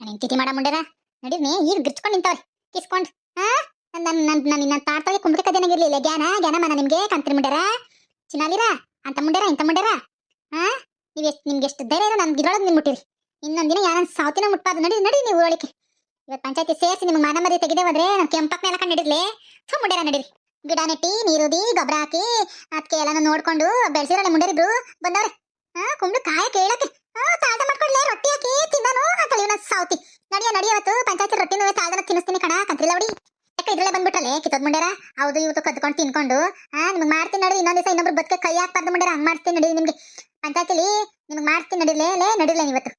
ನೀನ್ ಮಾಡ ಮುಂಡ್ಯಾರ ನಡೀನಿ ಈಗ ಗಿರ್ಚ್ಕೊಂಡು ನಿಂತವ್ರಿ. ಕಿಸ್ಕೊಂಡ್. ಹಾ ನನ್ ನನ್ನ ನನ್ ನಿನ್ನ ತಾಡ್ತಾಗೆ ಕುಂಬಳ ಕದೇನಾಗಿರ್ಲಿಲ್ಲ ಜ್ಞಾನ ಜ್ಞಾನ ಮನ ನಿಮಗೆ, ಕಂತ್ರಿ ಮುಂಡ್ಯಾರ ಚಿನ್ನಾಲಿರ ಅಂತ ಮುಂಡ್ಯಾರ ಇಂಥ ಮುಂಡ್ಯಾರ ಹಾ ನೀವು ಎಷ್ಟು, ನಿಮ್ಗೆ ಎಷ್ಟು ಧೈರ್ಯ ನಮ್ಮ ಗಿಡೊಳಗೆ ಮುಟ್ಟಿರಿ. ಇನ್ನೊಂದು ದಿನ ಯಾರನ್ ಸಾವತಿನ ಮುಟ್ಬಾರ್ದು. ನಡಿ ನಡಿ ನೀವು ಊರೊಳಗೆ. ಇವತ್ತು ಪಂಚಾಯತಿ ಸೇರಿಸಿ ನಿಮ್ಗೆ ಮನ ಮರಿ ತೆಗೆದೇ ಹೋದ್ರೆ ನಾವು ಕೆಂಪಕ್ಕ ಎಲ್ಲ ನಡಿರ್ಲಿ ಸೊ ಮುಂಡ್ಯಾರ ನಡೀರಿ. ಗಿಡ ನೆಟ್ಟಿ, ನೀರುದಿ ಗೊಬ್ಬರ ಹಾಕಿ ಅದಕ್ಕೆ ಎಲ್ಲಾನು ನೋಡ್ಕೊಂಡು ಬೆಳೆಸಿರಲ್ಲ ಮುಂಡರಿದ್ರು ಬಂದವ್ರೆ. ಹಾ ಕುಂಬಳು ಕಾಯ ಕೇಳಕ್ಕೆ ತಾಳ್ದ ರೊಟ್ಟಿ ನಡಿಯ ತಾಳ್ದನ ತಿನ್ನಿಸ್ತೀನಿ ಕಣ, ಕಂತ್ರಿಲ್ಲ ಹೊಡಿ ಯಾಕೆ ಇದ್ರಲ್ಲೇ ಹೌದು, ಇವತ್ತು ಕದ್ಕೊಂಡು ತಿನ್ಕೊಂಡು. ನಿಮ್ಗೆ ಮಾಡ್ತೀನಿ ನಡಿ, ಇನ್ನೊಂದ್ ದಿವಸ ಇನ್ನೊಬ್ರು ಬದುಕೆ ಕೈ ಹಾಕ್ಬಾರ್ದು ಮಾಡ್ತೀನಿ ನಡಿ ನಿಮ್ಗೆ. ಪಂಚಾಯತಿಲಿ ಮಾಡ್ತೀನಿ ನಡಿಲೇ ಲೇ ನಡಿಲ್ಲ ಇವತ್ತು.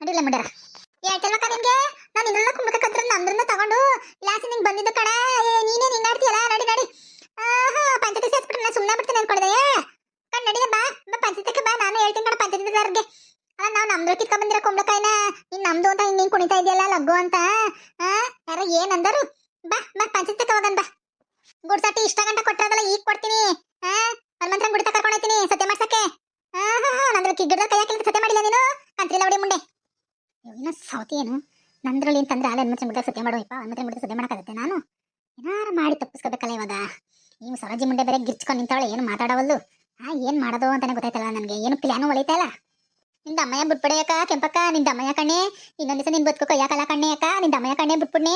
ನಡಿಲ್ಲ ಮುಂಡ್ಯಾರ. ಹೇಳ್ತಿಲ್ವಕ್ಕ ನಿಮ್ಗೆ? ನಾನು ಇನ್ನೆಲ್ಲ ನಂದ್ರನ್ನ ತಗೊಂಡು ಬಂದಿದ್ದು ಕಣ. ನೀನೇ ಹಿಂಗ್ ಆಡ್ತೀಯಲ್ಲ ನಡಿ ನಡಿ ಆಹಾ ಪಂಚಾಯತಿ ಸೇರ್ಸ್ಬಿಟ್ರೆ ನಾನು ಸುಮ್ಮನೆ ಬಿಡ್ತೀನಿ ಅನ್ಕೊಳ್ದೆ ಕಣ್ ನಡಿಯ ಬಾ ಬಾ ಪಂಚಾಯತಿಗೆ ಬಾ ನಾನು ಹೇಳ್ತೀನಿ ಕಣ ಪಂಚಾಯತಿದಾರ್ಗೆ ಅಲ್ಲ ನಾವು ನಮ್ದು ಕಿತ್ಕೊಂಡ್ ಬಂದಿರೋ ಕುಂಬಳಕಾಯಿನ ನೀನ್ ನಮ್ದು ಅಂತ ಹಿಂಗ್ ಕುಣಿತಾ ಇದೆಯಲ್ಲ ಲಗ್ಗು ಅಂತ ಆ ಯಾರ ಏನ್ ಅಂದರು ಬಾ ಬಾ ಪಂಚಾಯತಿಗೆ ಹೋಗನ್ ಬಾ ಗುಡ್ಸಟ್ಟಿ ಇಷ್ಟ ಗಂಟ ಕೊಟ್ಟಿರೋದಲ್ಲ ಈಗ ಕೊಡ್ತೀನಿ ಆ ಹನುಮಂತನ ಗುಡಿತ ಕರ್ಕೊಂಡು ಹೋಗ್ತೀನಿ ಸತ್ಯ ಮಾಡ್ಸಕ್ಕೆ ಹಾ ಹಾ ಹಾ ನಂದ್ರ ಗಿಡ್ಡ ಕೈ ಹಾಕಿ ಸತ್ಯ ಮಾಡಿಲ್ಲ ನೀನು ಕಂತ್ರಿಲ್ಲ ಹೊಡಿ ಮುಂಡೆ ಏನು? ನಂದ್ರಲ್ಲಿ ಅಂತಂದ್ರೆ ಆಲೆ ಹನುಮಂತನ ಗುಡ್ಡ ಸತ್ಯ ಮಾಡೋಯಪ್ಪ ಹನುಮಂತನ ಗುಡ್ಡ ಸತ್ಯ ಮಾಡಕ್ಕಾಗತ್ತೆ ನಾನು? ಏನಾರ ಮಾಡಿ ತಪ್ಪಿಸ್ಕೋಬೇಕಲ್ಲ ಇವಾಗ. ನೀವು ಸರೋಜಿ ಮುಂಡೆ ಬೇರೆ ಗಿರ್ಚ್ಕೊಂಡು ನಿಂತಾವಳೆ ಏನು ಮಾತಾಡವಲ್ಲು ಆ, ಏನು ಮಾಡೋದು ಅಂತಲೇ ಗೊತ್ತಾಯ್ತಲ್ಲ ನನಗೆ. ಏನು ಪ್ಲ್ಯಾನು ಇಲ್ಲ ನಿಂದ ಅಮ್ಮಯ್ಯ ಬಿಟ್ಬಿಡೆ ಅಕ್ಕ, ಕೆಂಪಕ್ಕ, ನಿಂದ ಅಮ್ಮಯ್ಯ ಕಣ್ಣೆ. ಇನ್ನೊಂದು ದಿವಸ ನಿನ್ ಬದುಕೋ ಕೈಯಾಕಲ್ಲ ಕಣ್ಣೆ ಅಕ್ಕ? ನಿಂದ ಅಮ್ಮಯ್ಯ ಕಣ್ಣೆ ಬಿಟ್ಬಿಡ್ನೆ.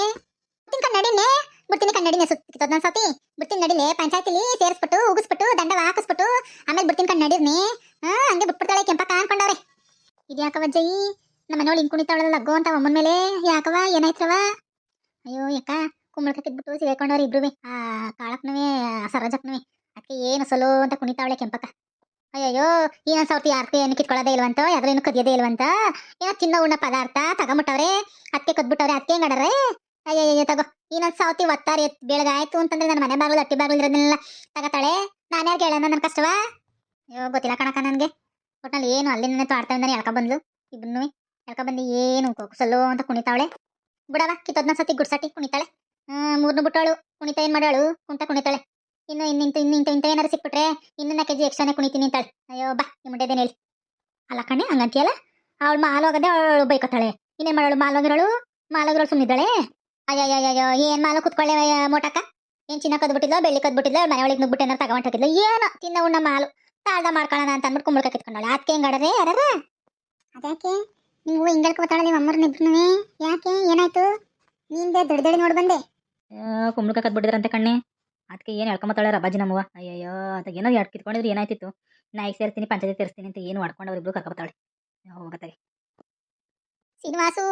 ಬಿಡ್ತೀನಿ ಕನ್ನಡಿನೇ ಬಿಡ್ತೀನಿ ಕನ್ನಡಿನೇ ಸುತ್ತಿದ್ದೊಂದ್ ಸತಿ ಬಿಡ್ತೀನಿ ನಡಿಲೆ, ಪಂಚಾಯತಿಲಿ ಸೇರಿಸ್ಬಿಟ್ಟು, ಉಗಿಸ್ಬಿಟ್ಟು, ದಂಡ ಹಾಕಿಸ್ಬಿಟ್ಟು, ಆಮೇಲೆ ಬಿಡ್ತೀನಿ ಕನ್ನಡಿರ್ನಿ ಹಾಂ, ಹಂಗೆ ಬಿಟ್ಬಿಡ್ತಾಳೆ ಕೆಂಪಕ್ಕ ಅನ್ಕೊಂಡವ್ರೆ. ಇದ್ಯಾಕವ ಜೈ ನಮ್ಮ ಮನೆಯೊಳಗೆ ಹಿಂಗೆ ಕುಣಿತಾವಳಲ್ಲ ಲಗ್ಗೋ ಅಂತ ಅಮ್ಮನ ಮೇಲೆ. ಯಾಕವ ಏನಾಯ್ತವ ಅಯ್ಯೋ ಯಾಕ ಕುಂಬಳಕ ಕಿತ್ಬಿಟ್ಟು ಇಬ್ರು ಆ ಕಾಳಕ್ನವೇ ಸರೋಜಕ್ನವೇ ಅದಕ್ಕೆ ಏನು ಸಲೋ ಅಂತ ಕುಣಿತಾವಳೆ ಕೆಂಪಕ್ಕ. ಅಯ್ಯಯ್ಯೋ ಇನ್ನೊಂದ್ ಸೌತಿ ಯಾರ್ತಿ ಏನು ಕಿತ್ಕೊಳ್ಳೋದೇ ಇಲ್ವಂತ ಯಾವ್ದ್ರೇನು ಕದಿಯೋದೇ ಇಲ್ವಂತ? ಏನೋ ತಿನ್ನೋ ಉಣ್ಣ ಪದಾರ್ಥ ತಗೊಂಬಿಟ್ಟವ್ರೆ. ಅದಕ್ಕೆ ಕದ್ಬಿಟ್ಟವ್ರೆ ಅದಕ್ಕೆ ಹೆಂಗಡ್ರೆ ಅಯ್ಯಯ್ಯೋ ತಗೋ. ಇನ್ನೊಂದ್ ಸಾವತಿ ಒತ್ತಾರೆ ಬೆಳಗಾಯ್ತು ಅಂತಂದ್ರೆ ನನ್ನ ಮನೆ ಬಾಗಿಲು, ಅಟ್ಟಿ ಬಾಗಿಲು ಇರೋದನ್ನೆಲ್ಲ ತಗತಾಳೆ. ನಾನು ಯಾರು ಹೇಳ ನನ್ನ ಕಷ್ಟವಾ? ಅಯ್ಯೋ, ಗೊತ್ತಿಲ್ಲ ಕಣಕ ನನಗೆ. ಒಟ್ನಲ್ಲಿ ಏನು ಅಲ್ಲಿಂದನೇ ತಾಡ್ತಾ ಇದ್ದಾನೆ ಬಂದ್ಲು ಇಬ್ರು ಎಳ್ಕ ಬಂದು ಏನು ಕೊಕ್ಕಸಲ್ಲೋ ಅಂತ ಕುಣಿತಾವಳೆ. ಬಿಡವ ಕಿತ್ತೊದ್ನ ಸತಿ ಗುಡ್ಸಟ್ಟಿ ಕುಣಿತಾಳೆ. ಮೂರ್ನು ಬಿಟ್ಟವಳು ಕುಣಿತ ಏನ್ ಮಾಡಾಳು ಕುಂತ ಕುಣಿತಾಳೆ. ಇನ್ನು ಇನ್ನಿಂತ ಇನ್ನಿಂತ, ಇಂತ ಏನಾರು ಸಿಕ್ಬಿಟ್ರೆ ಇನ್ನೊಂದು ಕೆಜಿ ಎಕ್ಸ್ಟ್ರಾನೇ ಕುಣಿತೀನಿ ಅಂತಾಳೆ. ಅಯ್ಯೋ, ಬಾ, ನಿಮ್ಮ ಮುಂಡೆದೇನು ಹೇಳಿ. ಅಲ್ಲ ಕಣೆ, ಹಂಗಂತೀಯಲ್ಲ? ಅವಳು ಮಾಲ್ ಹೋಗದೆ ಅವಳು ಬೈಕೋತಾಳೆ. ಇನ್ನೇನು ಮಾಡೋಳು ಮಾಲ್ ಹೋಗಿರೋಳು? ಮಾಲ್ ಹೋಗಿರೋಳು ಸುಮ್ಮನಿದ್ದಾಳೆ ಅಯ್ಯಯ್ಯಯ್ಯೋ ಏನ್ ಮಾಲು ಕುತ್ಕೊಳ್ಳೆ ಮೋಟಕ್ಕ ಏನು ಚಿನ್ನ ಕದ್ಬಿಟ್ಟಿದ್ಲೋ ಬೆಳ್ಳಿ ಕದ್ಬಿಟ್ಟಿದ್ಲೋ ಮನೆ ಒಳಗೆ ನುಗ್ಬಿಟ್ಟು ಏನಾರು ತಗೊಂಡ್ ಹೋಗಿದ್ಲು, ಏನೋ ತಿನ್ನ ಉಣ್ಣ ಮಾಲು. ತಾಳ್ದ ಮಾಡ್ಕೊಳ್ಳೋಣ ಅಂತ ಅಂದ್ಬಿಟ್ಟು ಕುಂಬಳಕ ಕಿತ್ಕೊಂಡಾಳೆ ಅದಕ್ಕೆ ಹೆಂಗಾಡ್ರೆ ಯಾರ ಅದ್ಯಾಕೆ? ನೀವು ಹಿಂಗಲ್ಕ ಬರ್ತಾಳೆ ನಿಮ್ಮ ಅಮ್ಮರನ್ನ ಇಬ್ರು ಯಾಕೆ? ಏನಾಯ್ತು? ನಿಂದೆ ದೊಡ್ಡ ನೋಡಿ ಬಂದೆ. ಕುಂಬಳಕ ಬಿಡಿದ್ರಂತೆ ಕಣ್ಣೆ. ಅದಕ್ಕೆ ಏನು ಹೇಳ್ಕೊಂಬತ್ತಾಳೆ ರಬಾಜಿ ನಮ್ಮವ್ವ? ಅಯ್ಯಯ್ಯೋ ಅಂತ ಏನೋ ಎರಡು ಕಿತ್ಕೊಂಡಿದ್ರು ಏನಾಯ್ತಿತ್ತು? ಈಗ ಸೇರ್ತೀನಿ ಪಂಚಾಯತಿ ಸೇರಿಸ್ತೀನಿ ಅಂತ ಏನು ಮಾಡ್ಕೊಂಡು ಅವ್ರಿಬ್ರು ಕರ್ಕೊಬತ್ತಾಳೆ ಹೋಗತ್ತಾಳೆ ಶ್ರೀನಿವಾಸು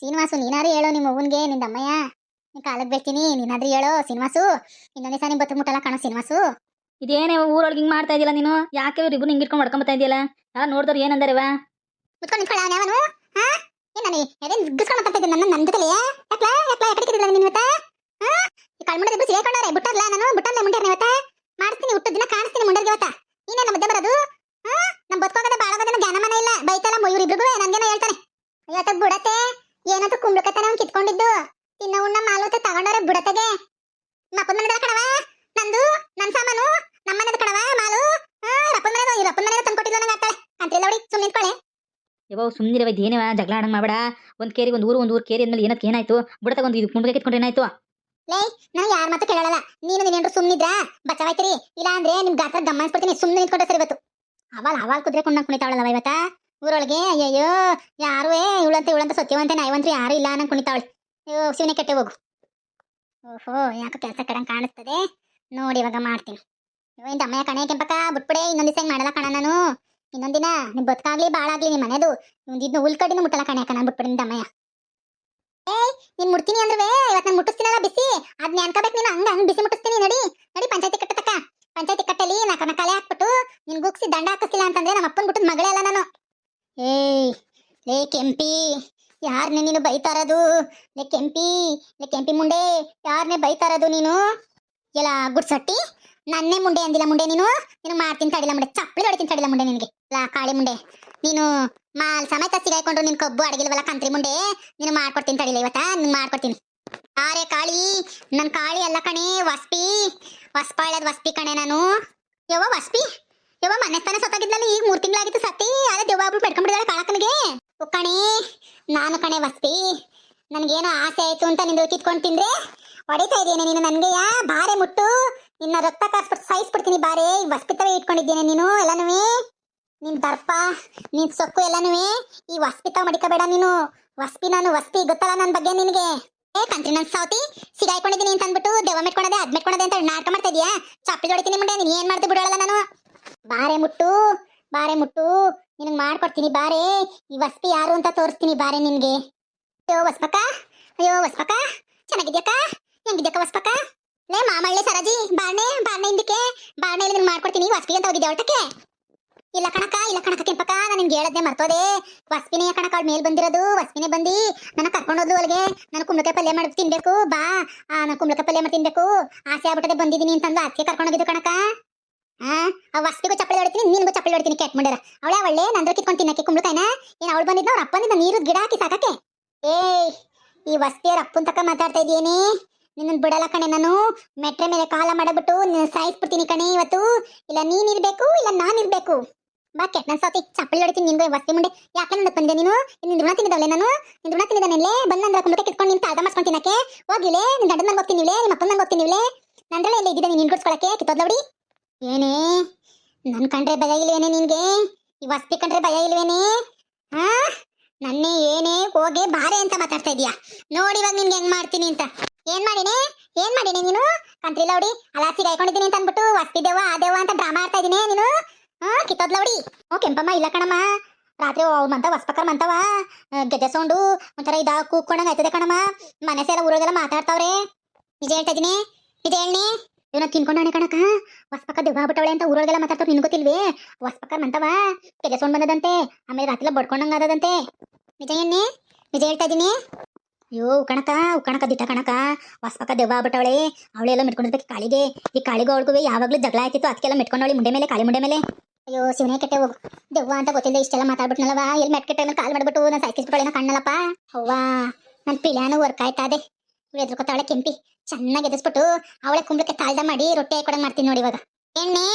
ಶ್ರೀನಿವಾಸು ನೀನಾರು ಹೇಳೋ ನಿಮ್ಮ ಅವ್ವನ್ಗೆ ನಿಂದ ಅಮ್ಮಯ್ಯ. ನೀನು ಕಾಲಕ್ಕೆ ಬೇಕೀನಿ ನೀನಾದ್ರೂ ಹೇಳೋ ಶ್ರೀನಿವಾಸು. ಇನ್ನೊಂದೇ ಸಾರಿ ಬತ್ತ ಮುಟ್ಟಲ್ಲ ಕಾಣೋ ಶ್ರೀನಿವಾಸು. ಇದೇನೇ ಊರೊಳಗೆ ಹಿಂಗೆ ಮಾಡ್ತಾ ಇದ್ದಿಲ್ಲ ನೀನು? ಯಾಕೆ ಇವ್ರಿಬ್ರು ಹಿಂಗೆ ಇಟ್ಕೊಂಡು ಮಾಡ್ಕೊಂಬತ್ತಾ ಇದೆಯಲ್ಲ? ಯಾರು ನೋಡಿದವ್ರು ಏನಂದಾರವ ಮುತ್ಕೊಂಡು ನಿಂತ್ಕೊಳ್ಳ ಅವನು ಹಾ? ಏನ್ ನಾನು? ಎದೇನ್ ಗಿಸ್ಕೊಂಡು ಮಾತಾಡ್ತಿದ್ದೆ ನನ್ನ ನನ್ನ ಜೊತೆಲಿ ಯಾಕ್ಲಾ? ಯಾಕ್ಲಾ? ಯಾಕಡೆ ಕಿತ್ತಿಲ್ಲ ನೀನ್ ಇವತ್ತ? ಹಾ? ಈ ಕಳ್ಮುಂಡ ಇಬ್ರು ಸೇರ್ಕೊಂಡವ್ರೆ ಬಿಟ್ಟರ್ಲ ನಾನು? ಬಿಟ್ಟರ್ಲೆ ಮುಂಡೆ ಇವತ್ತ? ಮಾಡ್ತೀನಿ ಹುಟ್ಟು ದಿನ ಕಾಣಿಸ್ತೀನಿ ಮುಂಡರ್ಗೆ ಇವತ್ತ. ನೀನೇನ ಮಧ್ಯೆ ಬರೋದು? ಹಾ? ನಮ್ ಬದುಕೋಗದ, ಬಾಳಗೋದೇನು ಜ್ಞಾನ ಮನ ಇಲ್ಲ. ಬೈತಲ್ಲ ಮಯೂರ್ ಇಬ್ರಿಗೂ ನನ್ಗೇನೋ ಹೇಳ್ತಾನೆ. ಇವತ್ತ ಬುಡತೆ ಏನಂತ ಕುಂಬ್ಳಕತ್ತಾನ ಅವ್ನು ಕಿತ್ಕೊಂಡಿದ್ದು. ತಿನ್ನ ಉಣ್ಣ ಮಾಲೂತೆ ತಗೊಂಡವ್ರೆ ಬುಡತೆಗೆ ಮಕ್ಕಳ ಮನೆದ ಕಣವ ನಂದು ನನ್ ಸಾಮಾನು ನಮ್ಮ ಮನೆದ ಕಣವ ಮಾಲು ಹಾ ರಪ್ಪನ ಮನೆದು ಈ ರಪ್ಪನ ಮನೆದ ತಂದ್ಕೊಟ್ಟಿಲ್ಲ ನಂಗೆ ಆಗ್ತಾಳೆ ಅಂತಿಲ್ಲ ನೋಡಿ ಸುಮ್ಮನೆ ನಿಂತ್ಕೊಳ್ಳೆ ಯವ್ವ ಸುಮ್ಮನಿರವ ಏನೇ ಜಗಳ ಆಡಂಗ್ ಮಾಡಬೇಡ. ಒಂದು ಕೇರಿ, ಒಂದು ಊರು ಒಂದು ಊರು ಕೇರಿ ಅಂದ್ಮೇಲೆ ಏನಕ್ಕೆ ಏನಾಯ್ತು? ಬಿಡತಾಗ ಒಂದು ಇದು ಕುಂಬಳಕ ಕಿತ್ಕೊಂಡ್ರೆ ಏನಾಯ್ತು? ನಾನು ಯಾರ ಮಾತು ಕೇಳಲ್ಲ ನೀನು ನೀನೇನ್ರು ಸುಮ್ಮನಿದ್ರಾ ಬಚಾವಾಯ್ತಿರಿ. ಇಲ್ಲ ಅಂದ್ರೆ ನಿಮ್ ಗಾತ್ರ ಗಮನಿಸ್ಬಿಡ್ತೀನಿ ಸುಮ್ಮನೆ ನಿಂತ್ಕೊಂಡ್ರೆ ಸರಿ ಇವತ್ತು. ಅವಾಗ ಅವಾಗ ಕುದ್ರೆ ಕೊಂಡ ಕುಣಿತಾವಳಲ್ಲ ಇವತ್ತ? ಊರೊಳಗೆ? ಅಯ್ಯಯ್ಯೋ ಯಾರುವೇ ಇವಳಂತ ಇವಳಂತ, ಸತ್ಯವಂತ, ನಾಯವಂತ್ರಿ ಯಾರು ಇಲ್ಲ ಅನ್ನ ಕುಣಿತಾವಳೆ. ಅಯ್ಯೋ, ಶಿವನೆ ಕೆಟ್ಟೆ ಹೋಗು. ಓಹೋ, ಯಾಕೆ ಕೆಲಸ ಕಡಂಗ್ ಕಾಣಿಸ್ತದೆ. ನೋಡಿ ಇವಾಗ ಮಾಡ್ತೀನಿ. ಅಯ್ಯೋ ಇಂದ ಅಮ್ಮಯ್ಯ ಕಣೆ ಕೆಂಪಕ್ಕ, ಬಿಟ್ಬಿಡೆ, ಇನ್ನೊಂದ್ ದಿವಸ ಮಾಡಲ್ಲ ಕಣ ನಾನು. ಇನ್ನೊಂದಿನ ನಿಮ್ ಬದುಕಾಗ್ಲಿ ಬಾಳಾಗ್ಲಿ ನಿಮ್ ಮನೆದು. ಇದನ್ನ ಉಲ್ಕಡಿನ ಮುಟ್ಟಲ್ಲ ಕಣೆ ನಾನು ಬಿಟ್ಬಿಡಿ ನಿಂದ ಅಮ್ಮಯ್ಯ ಏಯ್, ನೀನ್ ಮುಟ್ತೀನಿ ಅಂದ್ರೆ ಇವತ್ತು ನಾನು ಮುಟ್ಟಿಸ್ತೀನಲ್ಲ ಬಿಸಿ? ಅದ್ನ ಅನ್ಕೋಬೇಕು ನೀನು, ಹಂಗ ಹಂಗ್ ಬಿಸಿ ಮುಟ್ಟಿಸ್ತೀನಿ ನಡಿ. ನಡಿ ಪಂಚಾಯತಿ ಕಟ್ಟತಕ್ಕ ಪಂಚಾಯತಿ ಕಟ್ಟಲಿ ನಾ ಕಣ ಕಲೆ ಹಾಕ್ಬಿಟ್ಟು ನಿನ್ ಗುಕ್ಸಿ ದಂಡ ಹಾಕಿಸ್ತಿಲ್ಲ ಅಂತಂದ್ರೆ ನಮ್ಮ ಅಪ್ಪನ್ ಬಿಟ್ಟು ಮಗಳೇ ಅಲ್ಲ ನಾನು. ಏಯ್, ಲೇ ಕೆಂಪಿ ಯಾರನ್ನೇ ನೀನು ಬೈತಾರದು? ಲೇ ಕೆಂಪಿ ಲೇ ಕೆಂಪಿ ಮುಂಡೆ ಯಾರನ್ನೇ ಬೈತಾರದು ನೀನು? ಎಲ್ಲ ಗುಡ್ಸಟ್ಟಿ? ನನ್ನೇ ಮುಂಡೆ ಅಂದಿಲ್ಲ ಮುಂಡೆ ನೀನು? ನೀನು ಮಾಡ್ತೀನಿ ತಡಿಲ್ಲ ಮುಂಡೆ. ಚಪ್ಪಲಿ ಹೊಡಿತೀನಿ ತಡಿಲ್ಲ ಮುಂಡೆ ನಿನಗೆ. ಲಾ ಕಾಳಿ ಮುಂಡೆ. ನೀನು ಮಾಲ್ ಸಮೇತ ಸಿಗಾಯ್ಕೊಂಡು ನಿನ್ ಕಬ್ಬು ಅಡಗಿಲ್ವಲ್ಲ ಕಂತ್ರಿ ಮುಂಡೆ? ನೀನು ಮಾಡ್ಕೊಡ್ತೀನಿ ತಡಿಲ್ಲ ಇವತ್ತ? ನೀನು ಮಾಡ್ಕೊಡ್ತೀನಿ. ಆರೆ ಕಾಳಿ. ನನ್ ಕಾಳಿ ಅಲ್ಲ ಕಣೆ, ವಸ್ಪಿ. ವಸ್ಪಾಳ್ಯದ ವಸ್ಪಿ ಕಣೆ ನಾನು. ಯವ್ವ ವಸ್ಪಿ? ಯವ್ವ ಮನೆ ತಾನೆ ಸತ್ತಾಗಿದ್ನಲ್ಲ ಈಗ ಮೂರ್ ತಿಂಗಳಾಗಿತ್ತು ಸತ್ತಿ. ಅದೇ ದೆವ್ವ ಒಬ್ಳು ಪಡ್ಕೊಂಡ್ಬಿಡಿದಾಳೆ ಕಾಳಕ್ಕನಿಗೆ. ಓ ಕಣೆ, ನಾನು ಕಣೆ ವಸ್ಪಿ. ನನ್ಗೇನೋ ಆಸೆ ಆಯ್ತು ಅಂತ ನಿಂದು ಕಿತ್ಕೊಂಡು ತಿಂದ್ರೆ? ಹೊಡಿತಾ ಇದೇನೆ ನೀನು ನನ್ಗೆ ಯಾ ಬಾರೆ ಮುಟ್ಟು. ನಿನ್ನ ರಕ್ತ ಕಾಸ್ಬಿಟ್ಟು ಸಾಯಿಸ್ಬಿಡ್ತೀನಿ ಬಾರೆ. ಈ ಇಟ್ಕೊಂಡಿದ್ದೀನಿ ನೀನು ಎಲ್ಲನೂ ನಿನ್ ದರ್ಪ, ನಿನ್ ಸೊಕ್ಕು ಎಲ್ಲನೂ ಈ ವಸ್ಪಿತ ಮಡಿಕಬೇಡ ನೀನು. ವಸ್ಪಿ ನಾನು ವಸ್ತಿ ಗೊತ್ತಲ್ಲ ನನ್ನ ಬಗ್ಗೆ ನಿನಗೆ? ಏ ಕಂತ್ರಿ ನನ್ ಸಾವತಿ, ಸಿಗಾಯ್ಕೊಂಡಿದ್ದೀನಿ ಅಂತ ಅಂದ್ಬಿಟ್ಟು ದೆವ್ವ ಮೆಟ್ಕೊಂಡದೆ ಅದ್ ಮೆಟ್ಕೊಂಡದೆ ಅಂತ ನಾಟಕ ಮಾಡ್ತಾ ಇದೀಯಾ? ಚಾಪಿ ಹೊಡಿತೀನಿ ಮುಂದೆ, ನೀನ್ ಏನ್ ಮಾಡ್ತಿ ಬಿಡೋಲ್ಲ ನಾನು? ಬಾರೆ ಮುಟ್ಟು ಬಾರೆ ಮುಟ್ಟು. ನಿನಗ್ ಮಾಡ್ಕೊಡ್ತೀನಿ ಬಾರೆ. ಈ ವಸ್ಪಿ ಯಾರು ಅಂತ ತೋರಿಸ್ತೀನಿ ಬಾರೆ ನಿನ್ಗೆ. ಅಯ್ಯೋ ವಸ್ಪಕ ಅಯ್ಯೋ ವಸ್ಪಕ. ಚೆನ್ನಾಗಿದ್ಯಾಕ ಹೆಂಗಿದ್ಯಾಕ ವಸ್ಪಕ? ಲೇ ಮಾಮಳ್ಳಿ ಸರಾಜಿ ಬಾಣೆ ಬಾಣೆ ಹಿಂದಕ್ಕೆ ಬಾಣೆ ಇಲ್ಲಿ ಮಾಡ್ಕೊಡ್ತೀನಿ ವಸ್ಪಿ ಅಂತ ಹೋಗಿದ್ದೆ ಹೊಟ್ಟಕ್ಕೆ ಇಲ್ಲ ಕಣಕ ಇಲ್ಲ ಕಣಕ ಕೆಂಪಕ್ಕ ನಾನು ನಿನ್ಗೆ ಹೇಳದ್ನೆ ಮರ್ತೋದೆ. ವಸ್ಪಿನೇ ಕಣಕ ಅವಳ ಮೇಲ್ ಬಂದಿರೋದು ವಸ್ಪಿನೇ ಬಂದಿ ನನ್ನ ಕರ್ಕೊಂಡು ಹೋದ್ಲು ಅಲ್ಲಿಗೆ ನಾನು ಕುಂಬಳಕಾಯಿ ಪಲ್ಯ ಮಾಡಿ ತಿನ್ಬೇಕು ಬಾ. ಆ, ನಾನು ಕುಂಬಳಕಾಯಿ ಪಲ್ಯ ಮಾಡಿ ತಿನ್ಬೇಕು. ಆಸೆ ಆಗ್ಬಿಟ್ಟದೆ ಬಂದಿದ್ದೀನಿ ಅಂತಂದು ಅದಕ್ಕೆ ಕರ್ಕೊಂಡೋಗಿದ್ದು ಕಣಕ ಆ ವಸ್ಪಿಗೂ ಚಪ್ಪಲಿ ಹೊಡಿತೀನಿ ನಿನ್ಗೂ ಚಪ್ಪಲಿ ಹೊಡಿತೀನಿ ಕೆಟ್ಟ ಮುಂಡರ. ಅವಳೆ ಒಳ್ಳೆ ನಂದ್ರ ಕಿತ್ಕೊಂಡು ತಿನ್ನಕ್ಕೆ ಕುಂಬಳಕಾಯಿನ. ಏನ್ ಅವಳು ಬಂದಿದ್ನ ಅವ್ರ ಅಪ್ಪನಿಂದ ನೀರು ಗಿಡ ಹಾಕಿ ಸಾಕಕ್ಕೆ? ಏಯ್ ಈ ವಸ್ತಿಯರ ಅಪ್ಪನ ತಕ್ಕ ಮಾತಾಡ್ತಾ ಇದೀಯೇನಿ? ನಿನ್ನ ಬಿಡಲ್ಲ ಕಣೆ ನಾನು. ಮೆಟ್ರೆ ಮೇಲೆ ಕಾಲ ಮಾಡಬಿಟ್ಟು ನಿನ್ನ ಸಾಯಿಸ್ಬಿಡ್ತೀನಿ ಕಣೆ ಇವತ್ತು. ಇಲ್ಲ ನೀನ್ ಇರ್ಬೇಕು, ಇಲ್ಲ ನಾನ್ ಇರ್ಬೇಕು. ಬಾ ಕೆಟ್ಟ ಸತಿ ಚಪ್ಪಲಿ ಹೊಡಿತೀನಿ ನಿನ್ಗೆ ವಸ್ತಿ ಮುಂದೆ. ಯಾಕೆ ನನ್ನ ಬಂದೆ ನೀನು? ನಿನ್ನ ಋಣ ತಿಂದಿದ್ದಾವೆ ನಾನು? ನಿನ್ನ ಋಣ ತಿಂದಿದ್ದಾನೆಲ್ಲೇ ಬಂದಂದ್ರ ಕುಂಬಳಕಾಯಿ ಕಿತ್ಕೊಂಡು ನಿನ್ನ ತಾಳ್ದ ತಿನ್ನಕ್ಕೆ? ಹೋಗಿಲೆ ನಿನ್ನ ಗಂಡನ ಮನೆಗೆ ಹೋಗ್ತೀನಿ ನಿಮ್ಮ ಅಪ್ಪನ ಮನೆಗೆ ಹೋಗ್ತೀನಿ ನಂದ್ರಲ್ಲ ಎಲ್ಲ ಇದ್ದಿದ್ದೆ ನೀನು ಗುಡ್ಸ್ಕೊಳಕ್ಕೆ ಕಿತ್ತೋದ್ಲವಡಿ ಏನೇ? ನನ್ನ ಕಂಡ್ರೆ ಭಯ ಇಲ್ವೇನೆ ನಿನ್ಗೆ? ಈ ವಸ್ತಿ ಕಂಡ್ರೆ ಭಯ ಇಲ್ವೇನೆ? ಹಾ? ನನ್ನೇ ಏನೇ? ಹೋಗಿ ಬಾರೆ ಅಂತ ಮಾತಾಡ್ತಾ ಇದೀಯಾ. ನೋಡಿ ಇವಾಗ ನಿನ್ಗೆ ಹೆಂಗ್ ಮಾಡ್ತೀನಿ ಅಂತ. ಏನ್ ಮಾಡಿನಿ? ಏನ್ ಮಾಡಿನಿ ನೀನು? ಕಂತ್ರಿ ಲೌಡಿ ಅಲಾಸಿ ಕೈಕೊಂಡಿದ್ದೀನಿ ಅಂತ ಅಂದ್ಬಿಟ್ಟು ವಸ್ತಿ ದೇವ ದೇವ ಅಂತ ಡ್ರಾಮಾ ಆಡ್ತಾ ಇದೀನಿ ನೀನು? ಹಾ ಕಿತ್ತೋದ್ ಲೌಡಿ ಓ ಕೆಂಪಮ್ಮ ಇಲ್ಲ ಕಣಮ್ಮ. ರಾತ್ರಿ ಮಂತ ವಸ್ಪಕರ್ ಮಂತವ. ಸೌಂಡು, ಒಂಥರ ಇದ ಕೂಕೊಂಡಂಗ್ ಆಯ್ತದೆ ಕಣಮ್ಮ. ಮನೆ ಸೇರ ಊರಾಗೆಲ್ಲ ಮಾತಾಡ್ತಾವ್ರೆ. ನಿಜ ಹೇಳ್ತಾ ಇದೀನಿ. ನಿಜ ಹೇಳಿ ಇವನ ತಿನ್ಕೊಂಡಾಣೆ ಕಣಕ ವಸ್ಪಕ ದೆವ್ವ ಬಿಟ್ಟವಳೆ ಅಂತ ಊರೊಳಗೆಲ್ಲ ಮಾತಾಡ್ತಾವ್ ನಿನ್ ಗೊತ್ತಿಲ್ವೇ? ವಸ್ಪಕರ್ ಮಂತವ. ಸೌಂಡ್ ಬಂದದಂತೆ. ಆಮೇಲೆ ರಾತ್ರಿ ಬಡ್ಕೊಂಡಂಗ ಆದದಂತೆ. ನಿಜ ಎಣ್ಣೆ ನಿಜ ಹೇಳ್ತಾ ಇದೀನಿ. ಅಯ್ಯೋ ಕಣಕ ಕಣಕ ದಿಟ್ಟ ಕಣಕ. ವಸ್ಪಕ ದೆವ್ವ ಆಗ್ಬಿಟ್ಟವಳೆ. ಅವಳೆಲ್ಲ ಮೆಟ್ಕೊಂಡಿರ್ಬೇಕು ಕಾಳಿಗೆ. ಈ ಕಾಳಿಗೆ ಅವಳಿಗೂ ಯಾವಾಗ್ಲೂ ಜಗಳ ಆಯ್ತಿತ್ತು ಅದಕ್ಕೆಲ್ಲ ಮೆಟ್ಕೊಂಡವಳಿ ಮುಂಡೆ ಮೇಲೆ ಕಾಳಿ ಮುಂಡೆ ಮೇಲೆ. ಅಯ್ಯೋ, ಶಿವನೇ ಕೆಟ್ಟೆ ಹೋಗು. ದೆವ್ವ ಅಂತ ಗೊತ್ತಿಲ್ಲ ಇಷ್ಟೆಲ್ಲ ಮಾತಾಡ್ಬಿಟ್ನಲ್ಲವ? ಎಲ್ಲಿ ಮೆಟ್ಕೆಟ್ಟೆ ಕಾಲ್ ಮಾಡ್ಬಿಟ್ಟು ನಾನು ಸಾಯ್ಕಿಸ್ಬಿಟ್ಟವಳೆ ಕಣ್ಣಲ್ಲಪ್ಪ. ಅವ್ವಾ ನನ್ನ ಪಿಳ್ಯಾನು ವರ್ಕ್ ಆಯ್ತಾ ಅದೇ ಕೆಂಪಿ. ಚೆನ್ನಾಗಿ ಎದಿಸ್ಬಿಟ್ಟು ಅವಳೆ ಕುಂಬಳಕ್ಕೆ ತಾಳ್ದ ಮಾಡಿ ರೊಟ್ಟಿ ಹಾಕೊಡಂಗ್ ಮಾಡ್ತೀನಿ ನೋಡಿ ಇವಾಗ. ಎಣ್ಣೆ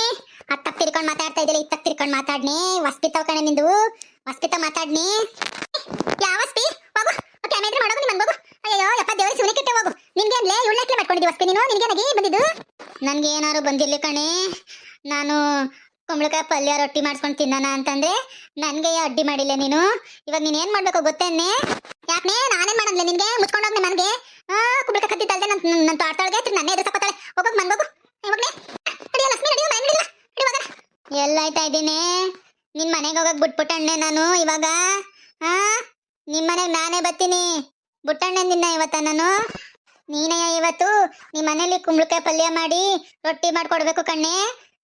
ಅತ್ತಕ್ ತಿರ್ಕೊಂಡ್ ಮಾತಾಡ್ತಾ ಇದ್ದಿಲ್ಲ ಇತ್ತಕ್ ತಿರ್ಕೊಂಡ್ ಮಾತಾಡ್ನಿ. ವಸ್ಪಿತಾವ್ ಕಣೆ ನಿಂದು. ವಸ್ಪಿತ ಮಾತಾಡ್ನಿ. ಯಾವ ಹೋಗು ಕ್ಯಾಮೆರಾ ಮಾಡೋಗು ನಿಮ್ಮನ್ ಹೋಗು ಅಯ್ಯೋ ಯಪ್ಪ ದೇವರ ಶಿವನೇ ಕೆಟ್ಟೆ ಹೋಗು. ನಿನ್ಗೆ ಅನ್ಲೇ ಉಳ್ಳಕ್ಕೆ ಮಾಡ್ಕೊಂಡಿದ್ದೀವಿ ವಸ್ಪಿ ನೀನು? ನಿನ್ಗೆ ನನಗೆ ಬಂದಿದ್ದು? ನನ್ಗೆ ಏನಾರು ಬಂದಿರ್ಲಿ ಕಣೆ. ನಾನು ಕುಂಬಳಕಾಯಿ ಪಲ್ಯ ರೊಟ್ಟಿ ಮಾಡ್ಸ್ಕೊಂಡು ತಿನ್ನೋಣ ಅಂತಂದ್ರೆ ನನ್ಗೆ ಅಡ್ಡಿ ಮಾಡಿಲ್ಲ ನೀನು? ಇವಾಗ ನೀನ್ ಏನ್ ಮಾಡ್ಬೇಕು ಗೊತ್ತೇನೆ ಯಾಕೆ ನಾನೇನ್ ಮಾಡಂದ್ಲೆ ನಿನ್ಗೆ? ಮುಚ್ಕೊಂಡೋಗ್ನೆ ನನಗೆ ಆ, ಕುಂಬಳಕಾಯಿ ಕತ್ತಿದ್ದಲ್ದೆ ನನ್ನ ನನ್ನ ತಾಡ್ತಾಳ್ಗೆ ನನ್ನೇ ಎದುರು ಸಕೋತಾಳೆ. ಹೋಗೋಗ್ ಮನ್ಗೋಗು ಇವಾಗ್ಲೇ ನಡಿಯೋ ಲಕ್ಷ್ಮಿ ನಡಿಯೋ ಮನೆ ನಡಿಯಲ್ಲ. ಇವಾಗ ಎಲ್ಲಾಯ್ತಾ ಇದ್ದೀನಿ ನಿನ್ ಮನೆಗೆ ಹೋಗಕ್ ಬಿಟ್ಬಿಟ್ಟಣ್ಣೆ ನಾನು ಇವಾಗ. ಹಾ ನಿಮ್ ಮನೆಗೆ ನಾನೇ ಬತ್ತೀನಿ ಬುಟ್ಟಣ್ಣಂದಿನ ಇವತ್ತ ನಾನು. ನೀನಯ್ಯ ಇವತ್ತು? ನಿಮ್ಮ ಮನೇಲಿ ಕುಂಬಳಕಾಯಿ ಪಲ್ಯ ಮಾಡಿ ರೊಟ್ಟಿ ಮಾಡ್ಕೊಡ್ಬೇಕು ಕಣ್ಣೆ.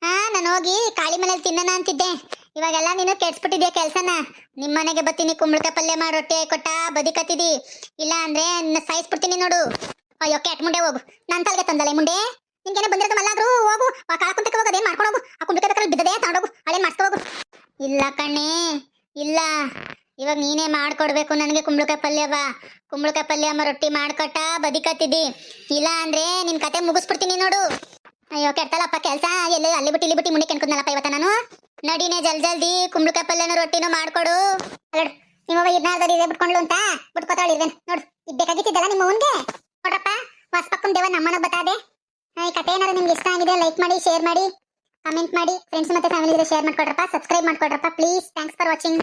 ಹಾ, ನಾನು ಹೋಗಿ ಕಾಳಿ ಮನೇಲಿ ತಿನ್ನೋಣ ಅಂತಿದ್ದೆ. ಇವಾಗೆಲ್ಲ ನೀನು ಕೆಡ್ಸ್ಬಿಟ್ಟಿದ್ಯಾ ಕೆಲ್ಸನ? ನಿಮ್ಮ ಮನೆಗೆ ಬತ್ತೀನಿ ಕುಂಬಳಕಾಯಿ ಪಲ್ಯ ಮಾಡಿ ರೊಟ್ಟಿ ಕೊಟ್ಟ ಬದಿಕತ್ತಿದಿ. ಇಲ್ಲ ಅಂದ್ರೆ ಸಾಯಿಸ್ಬಿಡ್ತೀನಿ ನೋಡು. ಅಯ್ಯೋ, ಕೆಟ್ಟ ಮುಂಡೆ ಹೋಗು. ನನ್ನ ತಲೆಗೆ ತಂದಲ್ಲ ಮುಂಡೆ. ನಿನ್ಗೇನೆ ಬಂದಿರೋದು ಮಲ್ಲಾದ್ರು ಹೋಗು. ಆ ಕಾಳಕುಂತಕ್ಕೆ ಹೋಗೋದು ಏನ್ ಮಾಡ್ಕೊಂಡು ಹೋಗು ಆ ಕುಂಬಳಕಾಯಿ ಬೇಕಾದ್ರೆ ಬಿದ್ದದೆ, ತಗೊಂಡೋಗು. ಅಲ್ಲೇ ಮಾಡ್ಸ್ಕೊ ಹೋಗು. ಇಲ್ಲ ಕಣ್ಣೆ. ಇಲ್ಲ. ಇವಾಗ ನೀನೇ ಮಾಡ್ಕೊಡ್ಬೇಕು ನನಗೆ ಕುಂಬಳಕಾಯಿ ಪಲ್ಯವ ಕುಂಬಳಕಾಯಿ ಪಲ್ಯ ಅಮ್ಮ ರೊಟ್ಟಿ ಮಾಡ್ಕೊಟ್ಟ ಬದಿಕತ್ತಿದ್ದಿ. ಇಲ್ಲ ಅಂದ್ರೆ ನಿನ್ ಕತೆ ಮುಗಿಸ್ಬಿಡ್ತೀನಿ ನೋಡು. ಅಯ್ಯೋ, ಕೆಡ್ತಲ್ಲಪ್ಪ, ಕೆಲಸ? ಎಲ್ಲಿ ಅಲ್ಲಿ ಬಿಟ್ಟು ಇಲ್ಲಿ ಬಿಟ್ಟು ಮುಂದೆ ಕೆನ್ಕುದ್ನಲ್ಲಪ್ಪ ಇವತ್ತ ನಾನು? ನಡಿನೇ ಜಲ್ ಜಲ್ದಿ ಕುಂಬಳಕಾಯಿ ಪಲ್ಯನ ರೊಟ್ಟಿನೂ ಮಾಡ್ಕೊಡು. ನಿಮ್ಮ ಇದೆ ಬಿಟ್ಕೊಂಡ್ಲು ಅಂತ ಬಿಟ್ಕೋತಾಳೆ ನೋಡು, ಇದ್ ಬೇಕಾಗಿತ್ತಿದ್ದಲ್ಲ ನಿಮ್ಮ ನೋಡ್ರಪ್ಪ ಹೊಸ್ಪಕ್ಕನ್ ದೇವ ನಮ್ಮನ ಬತಾದೆ ಈ ಕತೆ ಏನಾದ್ರು ನಿಮ್ಗೆ ಇಷ್ಟ ಆಗಿದೆ ಲೈಕ್ ಮಾಡಿ, ಶೇರ್ ಮಾಡಿ, ಕಮೆಂಟ್ ಮಾಡಿ ಫ್ರೆಂಡ್ಸ್ ಮತ್ತೆ ಫ್ಯಾಮಿಲಿ ಶೇರ್ ಮಾಡ್ಕೊಡ್ರಪ್ಪ ಸಬ್ಸ್ಕ್ರೈಬ್ ಮಾಡ್ಕೊಡ್ರಪ್ಪ ಪ್ಲೀಸ್ ಥ್ಯಾಂಕ್ಸ್ ಫಾರ್ ವಾಚಿಂಗ್